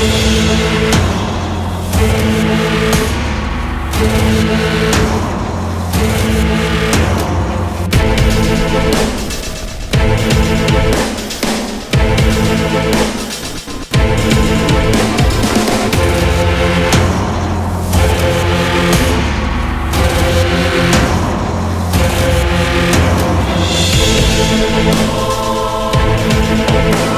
We'll be right.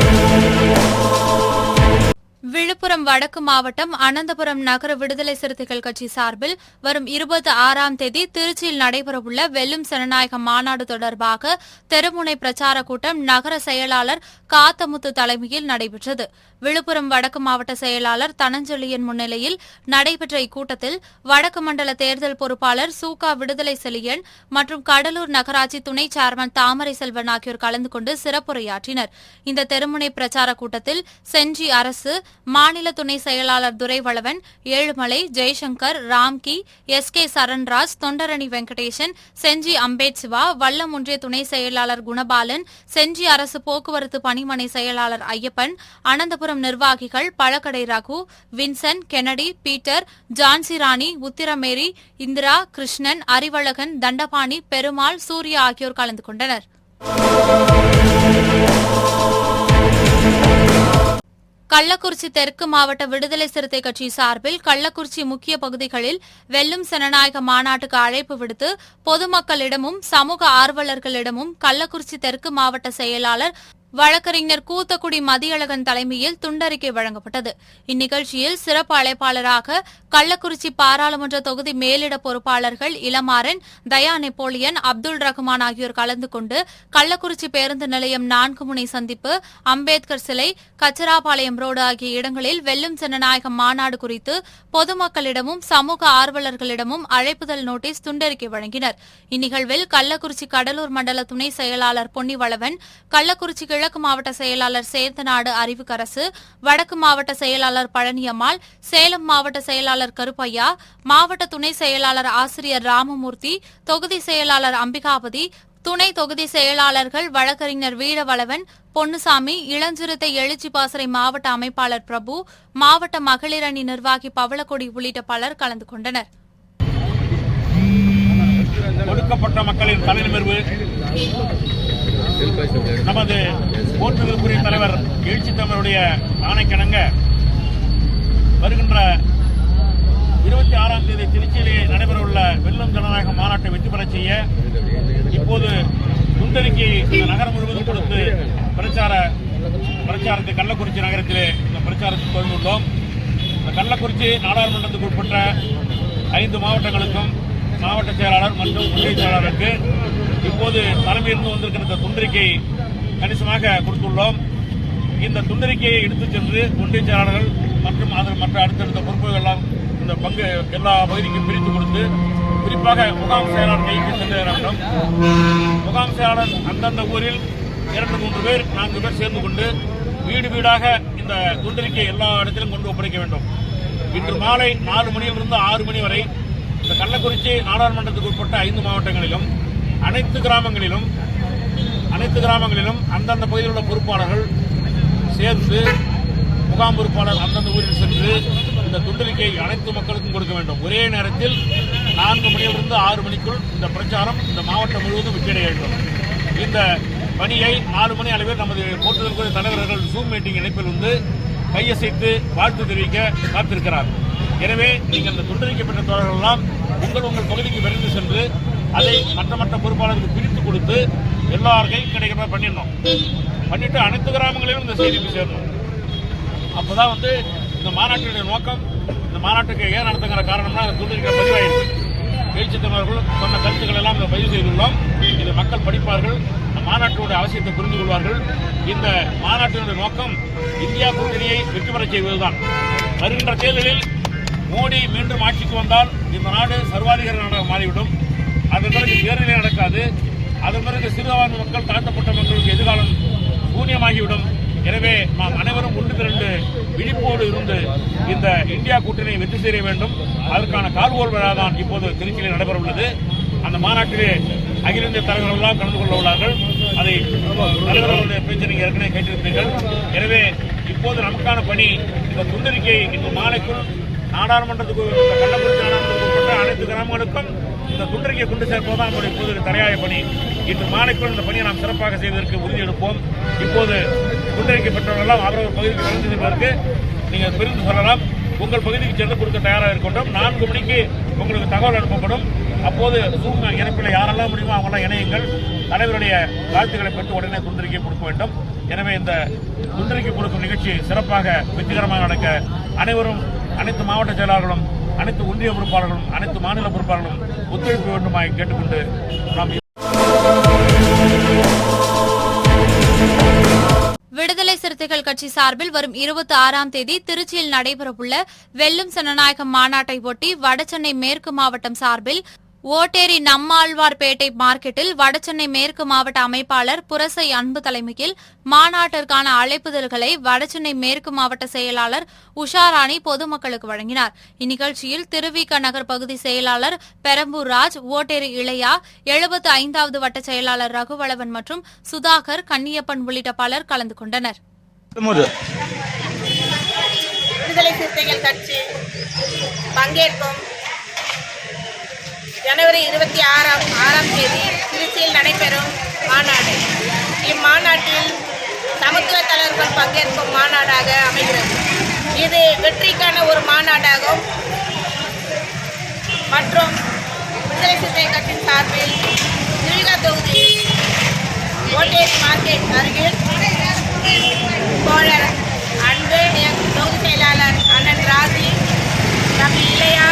Villupuram வடக்கு மாவட்டம் அனந்தபுரம் நகர விடுதலை சிறுத்தைகள் கட்சி சார்பில் வரும் இருபத்தி ஆறாம் தேதி திருச்சியில் நடைபெறவுள்ள வெல்லும் ஜனநாயக மாநாடு தொடர்பாக தெருமுனை பிரச்சார கூட்டம் நகர செயலாளர் காத்தமுத்து தலைமையில் நடைபெற்றது. விழுப்புரம் வடக்கு மாவட்ட செயலாளர் தனஞ்சலியின் முன்னிலையில் நடைபெற்ற இக்கூட்டத்தில் வடக்கு மண்டல தேர்தல் பொறுப்பாளர் சூகா விடுதலை செலியன் மற்றும் கடலூர் நகராட்சி துணை சேர்மன் தாமரை செல்வன் ஆகியோர் கலந்து கொண்டு சிறப்புரையாற்றினர். இந்த தெருமுனை பிரச்சார கூட்டத்தில் செஞ்சி அரசு மாநில துணை செயலாளர் துரைவளவன் ஏழுமலை ஜெய்சங்கர் ராம்கி எஸ் கே சரண்ராஜ் தொண்டரணி வெங்கடேசன் செஞ்சி அம்பேத் சிவா வல்லம் ஒன்றிய துணை செயலாளர் குணபாலன் செஞ்சி அரசு போக்குவரத்து பணிமனை செயலாளர் ஐயப்பன் அனந்தபுரம் நிர்வாகிகள் பழக்கடை Raghu Vincent Kennedy Peter Jhansi Rani Uthiramary Indira Krishnan Arivazhagan Thandapani Perumal Surya ஆகியோர் கலந்து கொண்டனர். கள்ளக்குறிச்சி தெற்கு மாவட்ட விடுதலை சிறுத்தை கட்சி சார்பில் கள்ளக்குறிச்சி முக்கிய பகுதிகளில் வெல்லும் ஜனநாயக மாநாட்டுக்கு அழைப்பு விடுத்து பொதுமக்களிடமும் சமூக ஆர்வலர்களிடமும் கள்ளக்குறிச்சி தெற்கு மாவட்ட செயலாளர் வழக்கறிஞர் கூத்தக்குடி மதியழகன் தலைமையில் துண்டறிக்கை வழங்கப்பட்டது. இந்நிகழ்ச்சியில் சிறப்பு அழைப்பாளராக கள்ளக்குறிச்சி பாராளுமன்ற தொகுதி மேலிட பொறுப்பாளர்கள் இளமாறன் தயா நெப்போலியன் அப்துல் ரஹ்மான் ஆகியோர் கலந்து கொண்டு கள்ளக்குறிச்சி பேருந்து நிலையம் நான்கு முனை சந்திப்பு அம்பேத்கர் சிலை கச்சராபாளையம் ரோடு ஆகிய இடங்களில் வெல்லும் ஜனநாயகம் மாநாடு குறித்து பொதுமக்களிடமும் சமூக ஆர்வலர்களிடமும் அழைப்புதல் நோட்டீஸ் துண்டறிக்கை வழங்கினர். இந்நிகழ்வில் கள்ளக்குறிச்சி கடலூர் மண்டல துணை செயலாளர் பொன்னிவளவன் கள்ளக்குறிச்சி கிழக்கு மாவட்ட செயலாளர் சேந்தநாடு அறிவுக்கரசு வடக்கு மாவட்ட செயலாளர் பழனியம்மாள் சேலம் மாவட்ட செயலாளர் கருப்பையா மாவட்ட துணை செயலாளர் ஆசிரியர் ராமமூர்த்தி தொகுதி செயலாளர் அம்பிகாபதி துணை தொகுதி செயலாளர்கள் வழக்கறிஞர் வீரவளவன் பொன்னுசாமி இளஞ்சிறுத்தை எழுச்சி பாசறை மாவட்ட அமைப்பாளர் பிரபு மாவட்ட மகளிரணி நிர்வாகி பவளக்கொடி உள்ளிட்ட பலர் கலந்து கொண்டனர். ஒடுக்கப்பட்ட மக்களின் தலைநிமிர்வு. நமது போற்றுதலுக்குரிய தலைவர் எழுச்சி தமிழருடைய ஆணைக்கிணங்க வருகின்ற இருபத்தி ஆறாம் தேதி திருச்சியிலே நடைபெறவுள்ள வெள்ளம் ஜனநாயக மாநாட்டை வெற்றி பெறச் செய்ய இப்போது துண்டறிக்கை நகரம் முழுவதும் கொடுத்து பிரச்சார பிரச்சாரத்தை கள்ளக்குறிச்சி நகரத்திலே இந்த பிரச்சாரத்தை தொடர்ந்துள்ளோம். இந்த கள்ளக்குறிச்சி நாடாளுமன்றத்துக்கு உட்பட்ட ஐந்து மாவட்டங்களுக்கும் மாவட்ட செயலாளர் மற்றும் துணை செயலாளருக்கு இப்போது தலைமையிலிருந்து வந்திருக்கிற இந்த துண்டறிக்கை கணிசமாக கொடுத்துள்ளோம். இந்த துண்டறிக்கையை எடுத்துச் சென்று ஒன்றிய செயலாளர்கள் மற்றும் அதன் மற்ற அடுத்தடுத்த பொறுப்புகள் எல்லாம் இந்த பங்கு எல்லா பகுதிக்கும் பிரித்து கொடுத்து குறிப்பாக முகாம் செயலாளர் கைக்கு சென்று வேண்டும் முகாம் செயலாளர் அந்தந்த ஊரில் இரண்டு மூன்று பேர் நான்கு பேர் சேர்ந்து கொண்டு வீடு வீடாக இந்த துண்டறிக்கை எல்லா இடத்திலும் கொண்டு ஒப்படைக்க வேண்டும். இன்று மாலை நாலு மணியிலிருந்து ஆறு மணி வரை இந்த கள்ளக்குறிச்சி நாடாளுமன்றத்துக்கு உட்பட்ட ஐந்து மாவட்டங்களிலும் அனைத்து கிராமங்களிலும் அனைத்து கிராமங்களிலும் அந்தந்த பகுதியில் உள்ள பொறுப்பாளர்கள் சேர்ந்து முகாம் பொறுப்பாளர் அந்தந்த ஊரில் சென்று இந்த துண்டறிக்கையை அனைத்து மக்களுக்கும் கொடுக்க வேண்டும். ஒரே நேரத்தில் நான்கு மணியிலிருந்து ஆறு மணிக்குள் இந்த பிரச்சாரம் இந்த மாவட்டம் முழுவதும் வெற்றியடைய வேண்டும். இந்த பணியை நாலு மணி அளவில் நமது போட்டுதற்குரிய தலைவர்கள் ஜூம் மீட்டிங் இணைப்பில் வந்து கையசைத்து வாழ்த்து தெரிவிக்க காத்திருக்கிறார். எனவே நீங்கள் இந்த துண்டறிக்கப்பட்ட தோழர்கள் எல்லாம் உங்கள் உங்கள் பகுதிக்கு விரைந்து சென்று அதை மற்ற மற்ற பொறுப்பாளர்கள் பிரித்து கொடுத்து எல்லார் கைக்கும் கிடைக்கிற மாதிரி பண்ணிடணும். பண்ணிட்டு அனைத்து கிராமங்களிலும் இந்த செய்தி போய் சேரணும். அப்பதான் வந்து இந்த மாநாட்டினுடைய நோக்கம் இந்த மாநாட்டுக்கு ஏன் நடத்துங்கிற காரணம்னா அந்த துண்டிக்கிற பதிவாயிருக்கு. எழுச்சி சொன்ன கருத்துக்கள் எல்லாம் இங்க பதிவு செய்துள்ளோம். இதை மக்கள் படிப்பார்கள் மாநாட்டினுடைய அவசியத்தை புரிந்து கொள்வார்கள். இந்த மாநாட்டினுடைய நோக்கம் இந்தியா கூட்டணியை வெற்றி பெறச் செய்வதுதான். வருகின்ற தேர்தலில் மோடி மீண்டும் ஆட்சிக்கு வந்தால் இந்த நாடு சர்வாதிகார நாடாக மாறிவிடும். அதன் பிறகு தேர்தலே நடக்காது. அதன் பிறகு சிறுபான்மை மக்கள் தாழ்த்தப்பட்ட மக்களுக்கு எதிர்காலம் சூன்யமாகிவிடும். எனவே நாம் அனைவரும் ஒன்று திரண்டு விழிப்போடு இருந்து இந்த இந்தியா கூட்டணியை வெற்றி செய்ய வேண்டும். அதற்கான கால்கோல் விழா தான் இப்போது திருச்சியில் நடைபெற உள்ளது அந்த மாநாட்டிலே அகில இந்திய தலைவர்கள் எல்லாம் கலந்து கொள்ள உள்ளார்கள். அதை தலைவர்களுடைய பேச்சை நீங்கள் ஏற்கனவே கேட்டிருப்பீர்கள் எனவே இப்போது நமக்கான பணி இந்த துண்டறிக்கை இன்று மாலைக்குள் நாடாளுமன்றத்துக்கு கள்ளக்குறிச்சி நாடாளுமன்றத்துக்கு அனைத்து கிராமங்களுக்கும் இந்த குன்றறிக்கை கொண்டு சேர்ப்பதுதான் நம்முடைய இப்போது தலையாய பணி. இன்று மாலைக்குள் இந்த பணியை நாம் சிறப்பாக செய்வதற்கு உறுதி எடுப்போம். இப்போது துண்டறிக்கை பெற்றவர்களெல்லாம் அவரவர் பகுதிக்கு கலந்து செல்வதற்கு நீங்கள் பிரிந்து சொல்லலாம். உங்கள் பகுதிக்கு சென்று கொடுக்க தயாராக இருக்கின்றோம் நான்கு மணிக்கு உங்களுக்கு தகவல் அனுப்பப்படும். அப்போது ஜூம் இணைப்பில் யாரெல்லாம் முடியுமோ அவங்களாம் இணையுங்கள். தலைவருடைய வாழ்த்துக்களை பெற்று உடனே துண்டறிக்கை கொடுக்க வேண்டும். எனவே இந்த துண்டறிக்கை கொடுக்கும் நிகழ்ச்சி சிறப்பாக வெற்றிகரமாக நடக்க அனைவரும் அனைத்து மாவட்ட செயலாளர்களும் அனைத்து ஒன்றிய பொறுப்பாளர்களும் அனைத்து மாநில பொறுப்பாளர்களும் ஒத்துழைப்பு வேண்டுமாய் கேட்டுக்கொண்டு நாம் விடுதலை சிறுத்தைகள் கட்சி சார்பில் வரும் இருபத்தி ஆறாம் தேதி திருச்சியில் நடைபெறவுள்ள வெல்லும் சனநாயகம் மாநாட்டை ஒட்டி வடசென்னை மேற்கு மாவட்டம் சார்பில் ஓட்டேரி நம்மாழ்வார்பேட்டை மார்க்கெட்டில் வடசென்னை மேற்கு மாவட்ட அமைப்பாளர் புரசை அன்பு தலைமையில் மாநாட்டிற்கான அழைப்புதல்களை வடசென்னை மேற்கு மாவட்ட செயலாளர் உஷாராணி பொதுமக்களுக்கு வழங்கினார். இந்நிகழ்ச்சியில் திருவிக நகர் பகுதி செயலாளர் பெரம்பூர் ராஜ் ஓட்டேரி இளையா எழுபத்து ஐந்தாவது வட்ட செயலாளர் ரகுவளவன் மற்றும் சுதாகர் கன்னியப்பன் உள்ளிட்ட பலர் கலந்து கொண்டனர். பங்கேற்கும் ஜனவரி இருபத்தி ஆறாம் ஆறாம் தேதி திருச்சியில் நடைபெறும் மாநாடு. இம்மாநாட்டில் சமத்துவ தலைவர்கள் பங்கேற்கும் மாநாடாக அமைகிறது. இது வெற்றிக்கான ஒரு மாநாடாகும். மற்றும் விடுதலை சிறுத்தை கட்சியின் சார்பில் திருவிழா தொகுதி ஓட்டேரி மார்க்கெட் அருகில் தோழர் அன்பு என் தொகுதி செயலாளர் அண்ணன் ராஜி தம்பி இளையா.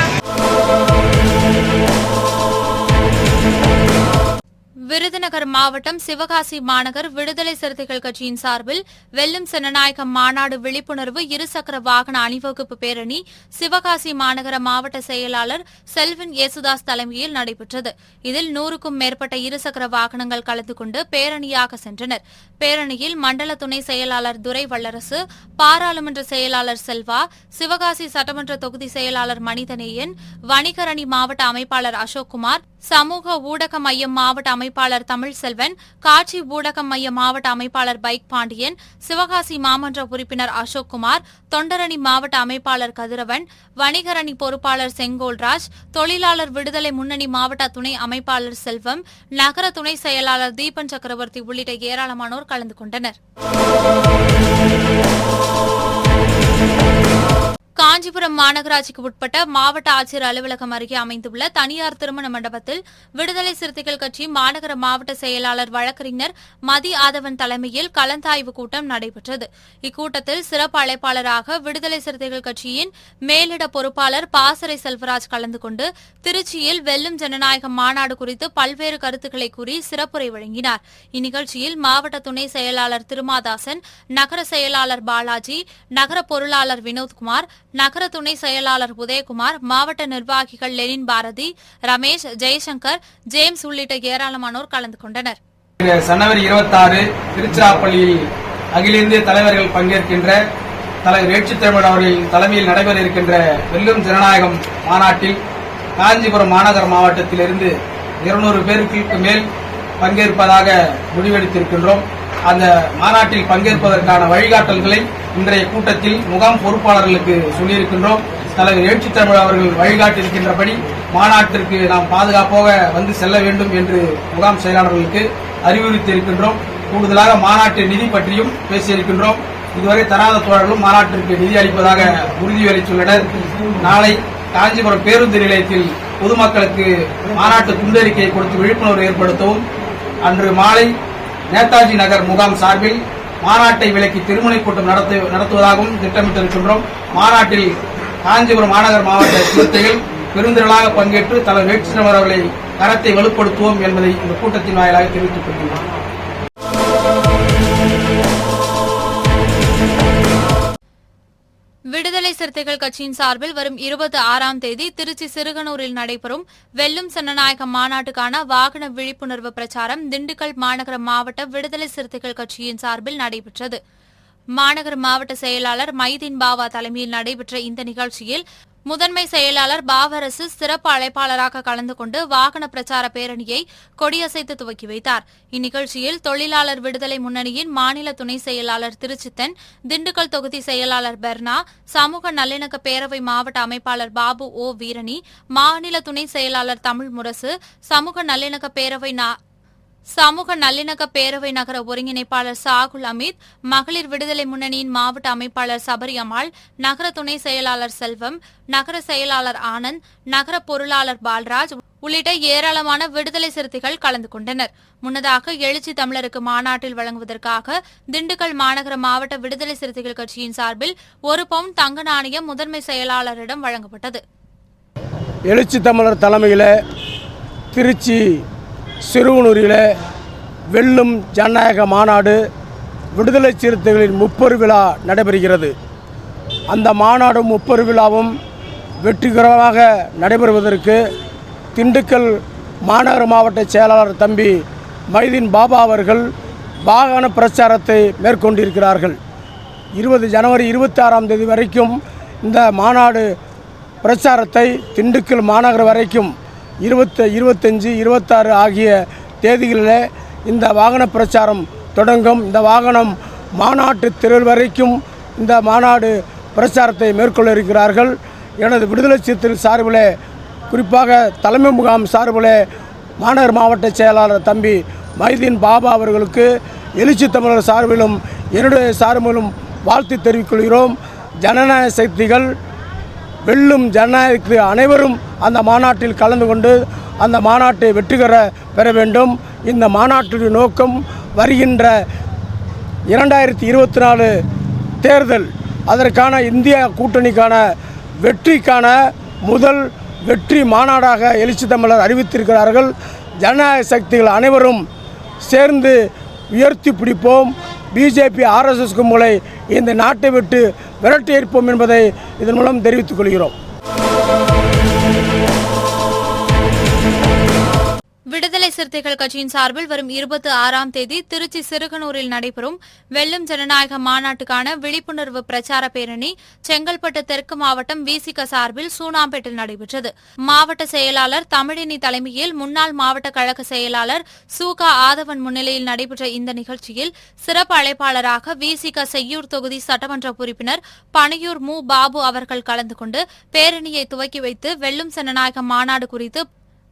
விருதுநகர் மாவட்டம் சிவகாசி மாநகர் விடுதலை சிறுத்தைகள் கட்சியின் சார்பில் வெல்லும் ஜனநாயகம் மாநாடு விழிப்புணர்வு இருசக்கர வாகன அணிவகுப்பு பேரணி சிவகாசி மாநகர மாவட்ட செயலாளர் செல்வின் யேசுதாஸ் தலைமையில் நடைபெற்றது. இதில் நூறுக்கும் மேற்பட்ட இருசக்கர வாகனங்கள் கலந்து கொண்டு பேரணியாக சென்றனர். பேரணியில் மண்டல துணை செயலாளர் துரை வல்லரசு பாராளுமன்ற செயலாளர் செல்வா சிவகாசி சட்டமன்ற தொகுதி செயலாளர் மனிதநேயன் வணிகரணி மாவட்ட அமைப்பாளர் அசோக்குமார் சமூக ஊடக மையம் மாவட்ட அமைப்பாளர் தமிழ்செல்வன் காட்சி ஊடகம் மைய மாவட்ட அமைப்பாளர் பைக் பாண்டியன் சிவகாசி மாமன்ற உறுப்பினர் அசோக்குமார் தொண்டரணி மாவட்ட அமைப்பாளர் கதிரவன் வணிகரணி பொறுப்பாளர் செங்கோல்ராஜ் தொழிலாளர் விடுதலை முன்னணி மாவட்ட துணை அமைப்பாளர் செல்வம் நகர துணை செயலாளர் தீபன் சக்கரவர்த்தி உள்ளிட்ட ஏராளமானோர் கலந்து கொண்டனர். காஞ்சிபுரம் மாநகராட்சிக்கு உட்பட்ட மாவட்ட ஆட்சியர் அலுவலகம் அருகே அமைந்துள்ள தனியார் திருமண மண்டபத்தில் விடுதலை சிறுத்தைகள் கட்சி மாநகர மாவட்ட செயலாளர் வழக்கறிஞர் மதி ஆதவன் தலைமையில் கலந்தாய்வு கூட்டம் நடைபெற்றது. இக்கூட்டத்தில் சிறப்பு அழைப்பாளராக விடுதலை சிறுத்தைகள் கட்சியின் மேலிட பொறுப்பாளர் பாசறை செல்வராஜ் கலந்து கொண்டு திருச்சியில் வெல்லும் ஜனநாயகம் மாநாடு குறித்து பல்வேறு கருத்துக்களை கூறி சிறப்புரை வழங்கினார். இந்நிகழ்ச்சியில் மாவட்ட துணை செயலாளர் திருமாதாசன் நகர செயலாளர் பாலாஜி நகர பொருளாளர் வினோத்குமார் நகர துணை செயலாளர் உதயகுமார் மாவட்ட நிர்வாகிகள் லெனின் பாரதி ரமேஷ் ஜெய்சங்கர் ஜேம்ஸ் உள்ளிட்ட ஏராளமானோர் கலந்து கொண்டனர். ஜனவரி 26 திருச்சிராப்பள்ளியில் அகில இந்திய தலைவர்கள் பங்கேற்கின்ற தலை எழுச்சி அவர்களின் தலைமையில் நடைபெற இருக்கின்ற வெல்லும் ஜனநாயகம் மாநாட்டில் காஞ்சிபுரம் மாநகர மாவட்டத்திலிருந்து இருநூறு பேருக்கு மேல் பங்கேற்பதாக முடிவெடுத்திருக்கின்றோம். அந்த மாநாட்டில் பங்கேற்பதற்கான வழிகாட்டல்களை இன்றைய கூட்டத்தில் முகாம் பொறுப்பாளர்களுக்கு சொல்லியிருக்கின்றோம். தலைவர் எழுச்சி தமிழ் அவர்கள் வழிகாட்டியிருக்கின்றபடி மாநாட்டிற்கு நாம் பாதுகாப்பாக வந்து செல்ல வேண்டும் என்று முகாம் செயலாளர்களுக்கு அறிவுறுத்தியிருக்கின்றோம். கூடுதலாக மாநாட்டு நிதி பற்றியும் பேசியிருக்கின்றோம். இதுவரை தராத தோழர்களும் மாநாட்டிற்கு நிதி அளிப்பதாக உறுதியளித்துள்ளனர். நாளை காஞ்சிபுரம் பேருந்து நிலையத்தில் பொதுமக்களுக்கு மாநாட்டு துண்டறிக்கையை கொடுத்து விழிப்புணர்வு ஏற்படுத்தவும். அன்று மாலை நேதாஜி நகர் முகாம் சார்பில் மாநாட்டை விலக்கி திருமுனை கூட்டம் நடத்து நடத்துவதாகவும் திட்டமிட்டிருக்கின்றோம். மாநாட்டில் காஞ்சிபுரம் மாநகர் மாவட்ட சிறுத்தைகள் பெருந்திரளாக பங்கேற்று தலைவர் வேட்சினவர் அவர்களை கரத்தை வலுப்படுத்துவோம் என்பதை இந்த கூட்டத்தின் வாயிலாக தெரிவித்துக் கொள்கின்றோம். விடுதலை சிறுத்தைகள் கட்சியின் சார்பில் வரும் இருபத்தி ஆறாம் தேதி திருச்சி சிறுகனூரில் நடைபெறும் வெல்லும் சனநாயக மாநாட்டுக்கான வாகன விழிப்புணர்வு பிரச்சாரம் திண்டுக்கல் மாநகர மாவட்ட விடுதலை சிறுத்தைகள் கட்சியின் சார்பில் நடைபெற்றது. மாநகர மாவட்ட செயலாளர் மைதீன் பாவா தலைமையில் நடைபெற்ற இந்த நிகழ்ச்சியில் முதன்மை செயலாளர் பாவரசு சிறப்பு அழைப்பாளராக கலந்து கொண்டு வாகன பிரச்சார பேரணியை கொடியசைத்து துவக்கி வைத்தார். இந்நிகழ்ச்சியில் தொழிலாளர் விடுதலை முன்னணியின் மாநில துணை செயலாளர் திருச்சித்தன் திண்டுக்கல் தொகுதி செயலாளர் பெர்னா சமூக நல்லிணக்க பேரவை மாவட்ட அமைப்பாளர் பாபு ஓ வீரணி மாநில துணை செயலாளர் தமிழ் முரசு சமூக நல்லிணக்க பேரவை சமூக நல்லிணக்க பேரவை நகர ஒருங்கிணைப்பாளர் சாகுல் அமீத் மகளிர் விடுதலை முன்னணியின் மாவட்ட அமைப்பாளர் சபரி அம்மாள் நகர துணை செயலாளர் செல்வம் நகர செயலாளர் ஆனந்த் நகர பொருளாளர் பால்ராஜ் உள்ளிட்ட ஏராளமான விடுதலை சிறுத்தைகள் கலந்து கொண்டனர். முன்னதாக எழுச்சி தமிழருக்கு மாநாட்டில் வழங்குவதற்காக திண்டுக்கல் மாநகர மாவட்ட விடுதலை சிறுத்தைகள் கட்சியின் சார்பில் ஒரு பவுன் தங்க நாணயம் முதன்மை செயலாளரிடம் வழங்கப்பட்டது. எழுச்சி தமிழர் தலைமையில் திருச்சி சிறுவனூரில் வெல்லும் ஜனநாயக மாநாடு விடுதலை சிறுத்தைகளின் முப்பெரு விழா நடைபெறுகிறது. அந்த மாநாடும் முப்பெரு விழாவும் வெற்றிகரமாக நடைபெறுவதற்கு திண்டுக்கல் மாநகர மாவட்ட செயலாளர் தம்பி மைதீன் பாபா அவர்கள் வாகன பிரச்சாரத்தை மேற்கொண்டிருக்கிறார்கள். இருபது ஜனவரி இருபத்தாறாம் தேதி வரைக்கும் இந்த மாநாடு பிரச்சாரத்தை திண்டுக்கல் மாநகர் வரைக்கும் இருபத்த இருபத்தஞ்சி இருபத்தாறு ஆகிய தேதிகளில் இந்த வாகன பிரச்சாரம் தொடங்கும். இந்த வாகனம் மாநாட்டு திரு வரைக்கும் இந்த மாநாடு பிரச்சாரத்தை மேற்கொள்ள இருக்கிறார்கள். எனது விடுதலை சிறுத்தைகள் சார்பில் குறிப்பாக தலைமை முகாம் சார்பில் மாநகர் மாவட்ட செயலாளர் தம்பி மைதீன் பாபா அவர்களுக்கு எழுச்சி தமிழர் சார்பிலும் என்னுடைய சார்பிலும் வாழ்த்து தெரிவித்துக் கொள்கிறோம். ஜனநாயக சக்திகள் வெல்லும் ஜனநாயகத்துக்கு அனைவரும் அந்த மாநாட்டில் கலந்து கொண்டு அந்த மாநாட்டை வெற்றிகர பெற வேண்டும். இந்த மாநாட்டின் நோக்கம் வருகின்ற இரண்டாயிரத்தி இருபத்தி நாலு தேர்தல் அதற்கான இந்தியா கூட்டணிக்கான வெற்றிக்கான முதல் வெற்றி மாநாடாக எழுச்சி தமிழர் அறிவித்திருக்கிறார்கள். ஜனநாயக சக்திகள் அனைவரும் சேர்ந்து உயர்த்தி பிடிப்போம். பிஜேபி ஆர்எஸ்எஸ் கும்பலை இந்த நாட்டை விட்டு விரட்டி இருப்போம் என்பதை இதன் மூலம் தெரிவித்துக் கொள்கிறோம். விடுதலை சிறுத்தைகள் கட்சியின் சார்பில் வரும் இருபத்தி ஆறாம் தேதி திருச்சி சிறுகனூரில் நடைபெறும் வெள்ளம் ஜனநாயக மாநாட்டுக்கான விழிப்புணர்வு பிரச்சார பேரணி செங்கல்பட்டு தெற்கு மாவட்டம் விசிக சார்பில் சூனாம்பேட்டில் நடைபெற்றது. மாவட்ட செயலாளர் தமிழினி தலைமையில் முன்னாள் மாவட்ட கழக செயலாளர் சூகா ஆதவன் முன்னிலையில் நடைபெற்ற இந்த நிகழ்ச்சியில் சிறப்பு அழைப்பாளராக விசிக செய்யூர் தொகுதி சட்டமன்ற உறுப்பினர் பனையூர் மு. பாபு அவர்கள் கலந்து கொண்டு பேரணியை துவக்கி வைத்து வெல்லும் ஜனநாயக மாநாடு குறித்து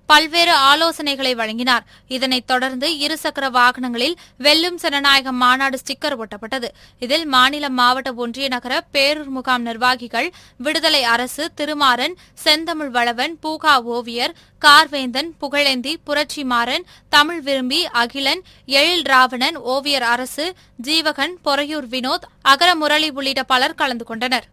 பல்வேறு ஆலோசனைகளை வழங்கினார். இதனைத் தொடர்ந்து இருசக்கர வாகனங்களில் வெல்லும் ஜனநாயக மாநாடு ஸ்டிக்கர் ஒட்டப்பட்டது. இதில் மாநில மாவட்ட ஒன்றிய நகர பேரூர் முகாம் நிர்வாகிகள் விடுதலை அரசு திருமாறன் செந்தமிழ் வளவன் பூகா ஓவியர் கார்வேந்தன் புகழேந்தி புரட்சிமாறன் தமிழ் விரும்பி அகிலன் எழில் ராவணன் ஓவியர் அரசு ஜீவகன் பொறையூர் வினோத் அகர முரளி உள்ளிட்ட பலர் கலந்து கொண்டனர்.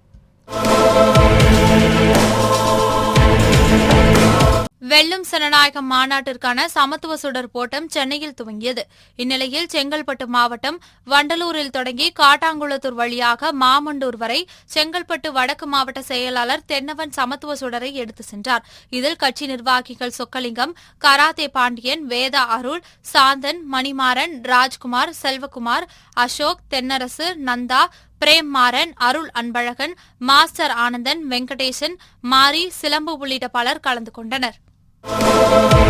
வெல்லும் சனநாயகம் மாநாட்டிற்கான சமத்துவ சுடர் போட்டம் சென்னையில் துவங்கியது. இந்நிலையில் செங்கல்பட்டு மாவட்டம் வண்டலூரில் தொடங்கி காட்டாங்குளத்தூர் வழியாக மாமண்டூர் வரை செங்கல்பட்டு வடக்கு மாவட்ட செயலாளர் தென்னவன் சமத்துவ சுடரை எடுத்து சென்றார். இதில் கட்சி நிர்வாகிகள் சொக்கலிங்கம் கராத்தே பாண்டியன் வேதா அருள் சாந்தன் மணிமாறன் ராஜ்குமார் செல்வகுமார் அசோக் தென்னரசு நந்தா பிரேம் மாறன் அருள் அன்பழகன் மாஸ்டர் ஆனந்தன் வெங்கடேசன் மாரி சிலம்பு உள்ளிட்ட பலர் கலந்து கொண்டனர். Oh,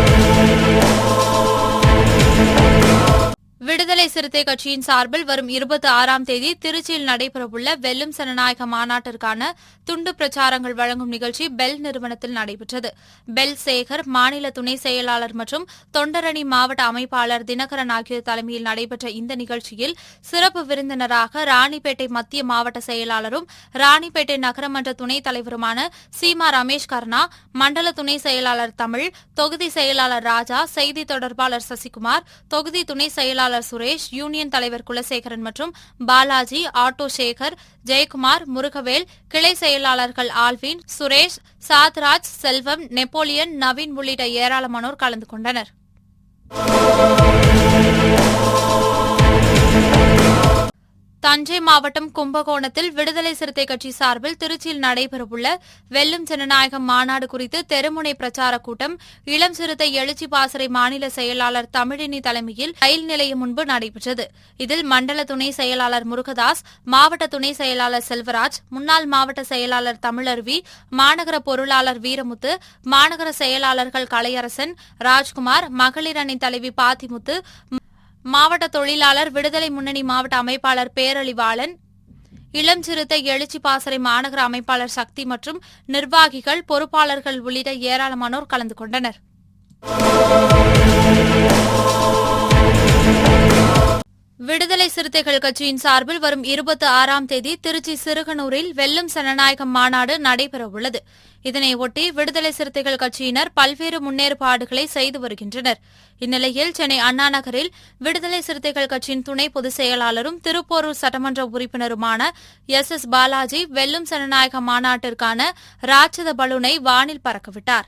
விடுதலை சிறுத்தை கட்சியின் சார்பில் வரும் இருபத்தி ஆறாம் தேதி திருச்சியில் நடைபெறவுள்ள வெல்லும் ஜனநாயக மாநாட்டிற்கான துண்டு பிரச்சாரங்கள் வழங்கும் நிகழ்ச்சி பெல் நிறுவனத்தில் நடைபெற்றது. பெல் சேகர் மாநில துணை செயலாளர் மற்றும் தொண்டரணி மாவட்ட அமைப்பாளர் தினகரன் ஆகியோர் தலைமையில் நடைபெற்ற இந்த நிகழ்ச்சியில் சிறப்பு விருந்தினராக ராணிப்பேட்டை மத்திய மாவட்ட செயலாளரும் ராணிப்பேட்டை நகரமன்ற துணைத் தலைவருமான சீமா ரமேஷ் கர்ணா மண்டல துணை செயலாளர் தமிழ் தொகுதி செயலாளர் ராஜா செய்தி தொடர்பாளர் சசிகுமார் தொகுதி துணை செயலாளர் சுரேஷ் யூனியன் தலைவர் குலசேகரன் மற்றும் பாலாஜி ஆட்டோ சேகர் ஜெயக்குமார் முருகவேல் கிளை செயலாளர்கள் ஆல்வின் சுரேஷ் சாத்ராஜ் செல்வம் நெப்போலியன் நவீன் உள்ளிட்ட ஏராளமானோர் கலந்து கொண்டனர். தஞ்சை மாவட்டம் கும்பகோணத்தில் விடுதலை சிறுத்தை கட்சி சார்பில் திருச்சியில் நடைபெறவுள்ள வெல்லும் ஜனநாயகம் மாநாடு குறித்து தெருமுனை பிரச்சார கூட்டம் இளம் சிறுத்தை எழுச்சி பாசறை மாநில செயலாளர் தமிழினி தலைமையில் ரயில் நிலையம் முன்பு நடைபெற்றது. இதில் மண்டல துணை செயலாளர் முருகதாஸ் மாவட்ட துணை செயலாளர் செல்வராஜ் முன்னாள் மாவட்ட செயலாளர் தமிழருவி மாநகர பொருளாளர் வீரமுத்து மாநகர செயலாளர்கள் கலையரசன் ராஜ்குமார் மகளிர் அணி தலைவி பாத்திமுத்து மாவட்ட தொழிலாளர் விடுதலை முன்னணி மாவட்ட அமைப்பாளர் பேரழிவாளன் இளம் சிறுத்தை எழுச்சி பாசறை மாநகர அமைப்பாளர் சக்தி மற்றும் நிர்வாகிகள் பொறுப்பாளர்கள் உள்ளிட்ட ஏராளமானோர் கலந்து கொண்டனர். விடுதலை சிறுத்தைகள் கட்சியின் சார்பில் வரும் இருபத்தி ஆறாம் தேதி திருச்சி சிறுகனூரில் வெல்லும் சனநாயகம் மாநாடு நடைபெறவுள்ளது. இதனையொட்டி விடுதலை சிறுத்தைகள் கட்சியினர் பல்வேறு முன்னேற்பாடுகளை செய்து வருகின்றனர். இந்நிலையில் சென்னை அண்ணா நகரில் விடுதலை சிறுத்தைகள் கட்சியின் துணை பொதுச் செயலாளரும் திருப்போரூர் சட்டமன்ற உறுப்பினருமான எஸ் எஸ் பாலாஜி வெல்லும் சனநாயக மாநாட்டிற்கான ராட்சத பலூனை வானில் பறக்கவிட்டார்.